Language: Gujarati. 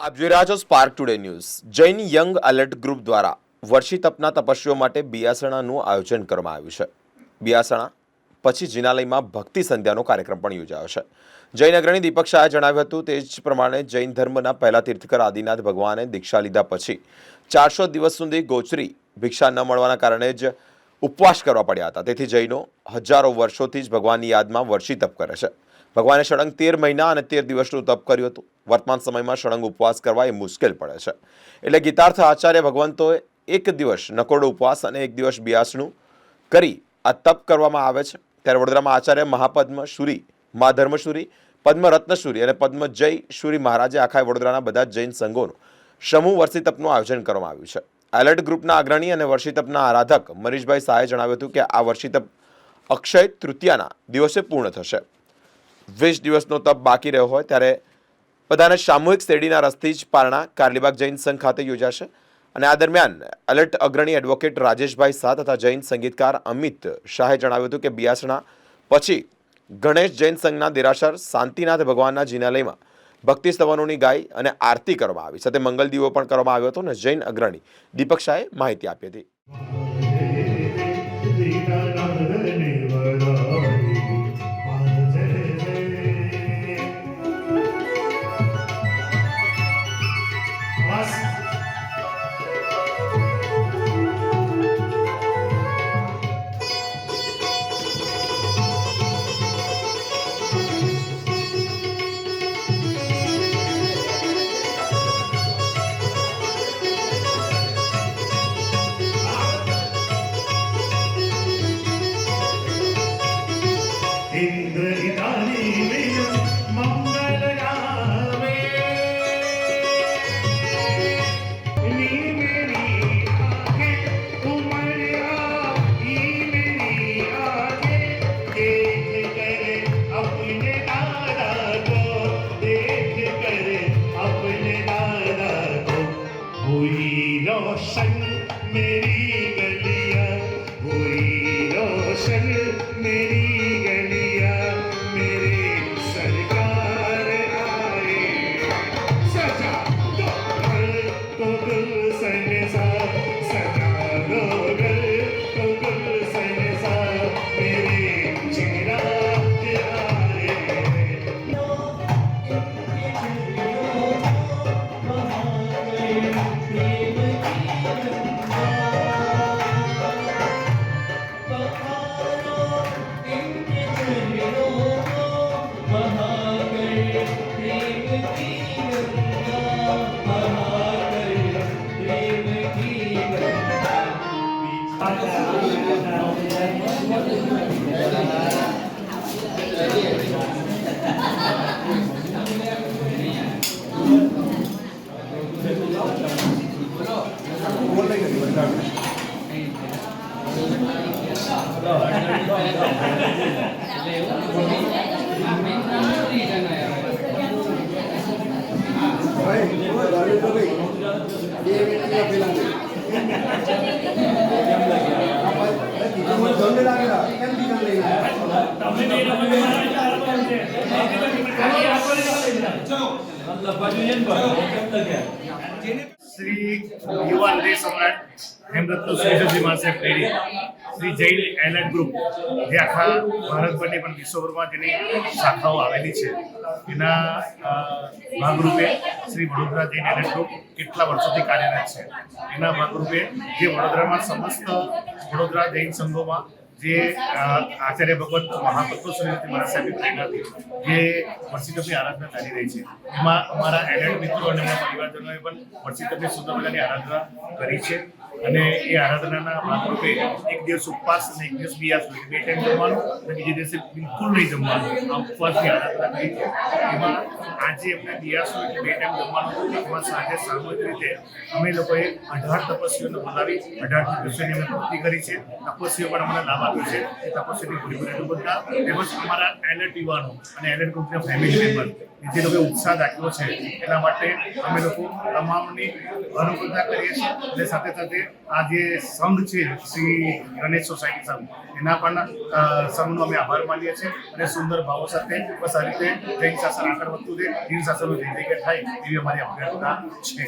આપ જોઈ રહ્યા છો Spark Today News Jain young alert group દ્વારા વર્ષી તપના તપસ્વીઓ માટે બિયાસણાનું આયોજન કરવામાં આવ્યું છે. બિયાસણા પછી જિનાલયમાં ભક્તિ સંધ્યાનો કાર્યક્રમ પણ યોજાયો છે. જૈન અગ્રણી દીપક શાહે જણાવ્યું હતું તે જ પ્રમાણે જૈન ધર્મના પહેલા તીર્થકર આદિનાથ ભગવાને દીક્ષા લીધા પછી ચારસો દિવસ સુધી ગોચરી ભિક્ષા ન મળવાના કારણે જ ઉપવાસ કરવા પડ્યા હતા. તેથી જૈનો હજારો વર્ષોથી જ ભગવાનની યાદમાં વર્ષી તપ કરે છે. ભગવાને સળંગ તેર મહિના અને તેર દિવસનું તપ કર્યું હતું. વર્તમાન સમયમાં સળંગ ઉપવાસ કરવા એ મુશ્કેલ પડે છે. એટલે ગીતાર્થ આચાર્ય ભગવંતોએ એક દિવસ નકોરડો ઉપવાસ અને એક દિવસ બિયાસનું કરી આ તપ કરવામાં આવે છે. ત્યારે વડોદરામાં આચાર્ય મહાપદ્મ શુરી મા ધર્મશુરી પદ્મરત્નસુરી અને પદ્મ જય શુરી મહારાજે આખા વડોદરાના બધા જૈન સંઘોનું સમૂહ વર્ષી તપનું આયોજન કરવામાં આવ્યું છે. એલર્ટ ગ્રુપના અગ્રણી અને વર્ષી તપના આરાધક મનીષભાઈ શાહે જણાવ્યું હતું કે આ વર્ષિતપ અક્ષય તૃતીયાના દિવસે પૂર્ણ થશે. વીસ દિવસનો તપ બાકી રહ્યો હોય ત્યારે બધાને સામૂહિક શેરડીના રસ્તી જ પારણા કારલીબાગ જૈન સંઘ ખાતે યોજાશે. અને આ દરમિયાન એલર્ટ અગ્રણી એડવોકેટ રાજેશભાઈ શાહ તથા જૈન સંગીતકાર અમિત શાહે જણાવ્યું હતું કે બિયાસણા પછી ગણેશ જૈન સંઘના દેરાસર શાંતિનાથ ભગવાનના જિનાલયમાં ભક્તિ સ્તવનોની ગાય અને આરતી કરવામાં આવી. સાથે મંગલ દીવો પણ કરવામાં આવ્યો હતો અને જૈન અગ્રણી દીપક શાહે માહિતી આપી હતી. in the Hey, what are you doing? Give it to your Shri યુવા હૃદય સમ્રાટ હેમરત્ન સુરેશજી માસે પ્રેરિત શ્રી જૈન એલર્ટ ગ્રુપ જે આખા ભારતભરની પણ વિશ્વભરમાં જેની શાખાઓ આવેલી છે એના ભાગરૂપે શ્રી વડોદરા જૈન એલર્ટ ગ્રુપ કેટલા વર્ષોથી કાર્યરત છે. એના ભાગરૂપે જે વડોદરામાં સમસ્ત વડોદરા જૈન સંઘોમાં જે આચાર્ય ભગવત મહાપત્ર સુરેશજી મારા સાહેબની પ્રેરણાથી જે વર્ષિતપની આરાધના ચાલી રહી છે. એમાં અમારા એલર્ટ મિત્રો અને અમારા પરિવારજનોએ પણ વર્ષિતપની સુંદર મજાની આરાધના કરી છે. અને એ આરાધનાના ભાગરૂપે એક દિવસ ઉપવાસ અને એક દિવસ બિયાસ હોય બે ટાઈમ જમવાનું અને બીજે દિવસે બિલકુલ નહીં જમવાનું. આ ઉપવાસની આરાધના કરી. છે એમાં આજે અમને બિયાસ હોય બે ટાઈમ જમવાનું. એમાં સાંજે સામૂહિક રીતે અમે લોકોએ અઢાર તપસ્વીઓને બોલાવી, અઢાર દિવસોની અમે ભક્તિ કરી છે. તપસ્વીઓ પણ અમને લાભ આપ્યો છે. એ તપસ્વીની પૂરી પૂરી બધા તેમજ અમારા એલર્ટ યુવાનો અને એલર્ટ ગ્રુપના ફેમિલી મેમ્બર જે લોકોએ ઉત્સાહ દાખવ્યો છે. એના માટે અમે લોકો તમામની અનુકૂળતા કરીએ છીએ. અને સાથે સાથે આ જે સંઘ છે, શ્રી ગણેશ સોસાયટી સંઘ, એના પણ સંઘનો અમે આભાર માનીએ છીએ અને સુંદર ભાવો સાથે બસ આ રીતે જૈન શાસન આગળ વધતું રહે જૈન શાસનનું જય જયકાર થાય એવી અમારી અભ્યર્થના છે.